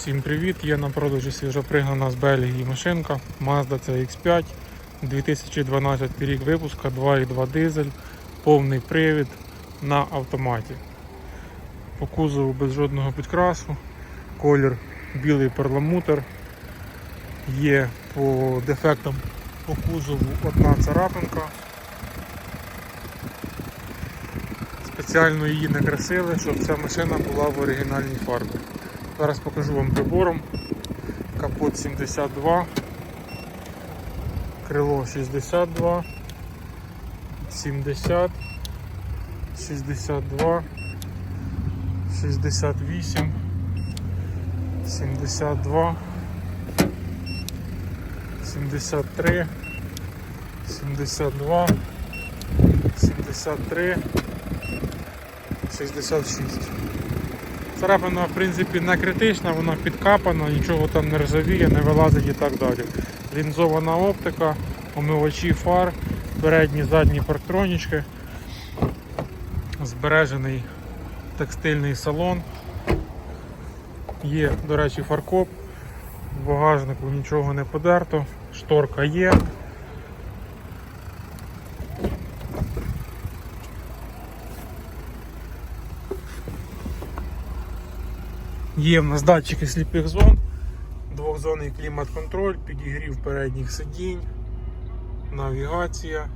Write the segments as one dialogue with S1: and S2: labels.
S1: Всім привіт! Є на продажі свіжопригнана з Бельгії машинка Mazda CX5 2012 рік випуска 2.2 дизель, повний привід на автоматі. По кузову без жодного підкрасу, колір білий перламутр. Є по дефектам по кузову одна царапинка. Спеціально її не красили, щоб ця машина була в оригінальній фарбі. Зараз покажу вам прибором. Капот 72, крило 62, 70, 62, 68, 72, 73, 72, 73, 66. Царапина, в принципі, не критична, вона підкапана, нічого там не ржавіє, не вилазить і так далі. Лінзована оптика, омивачі фар, передні, задні парктронічки, збережений текстильний салон. Є, до речі, фаркоп, в багажнику нічого не подерто, шторка є. Є в нас датчики сліпих зон, двохзонний клімат-контроль, підігрів передніх сидінь, навігація.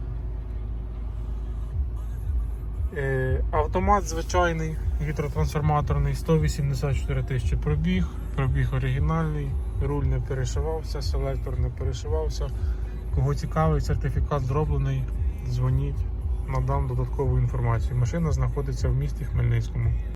S1: Е, Автомат звичайний, гідротрансформаторний, 184 тисячі пробіг, пробіг оригінальний, руль не перешивався, селектор не перешивався. Кого цікавить, сертифікат зроблений, дзвоніть, надам додаткову інформацію. Машина знаходиться в місті Хмельницькому.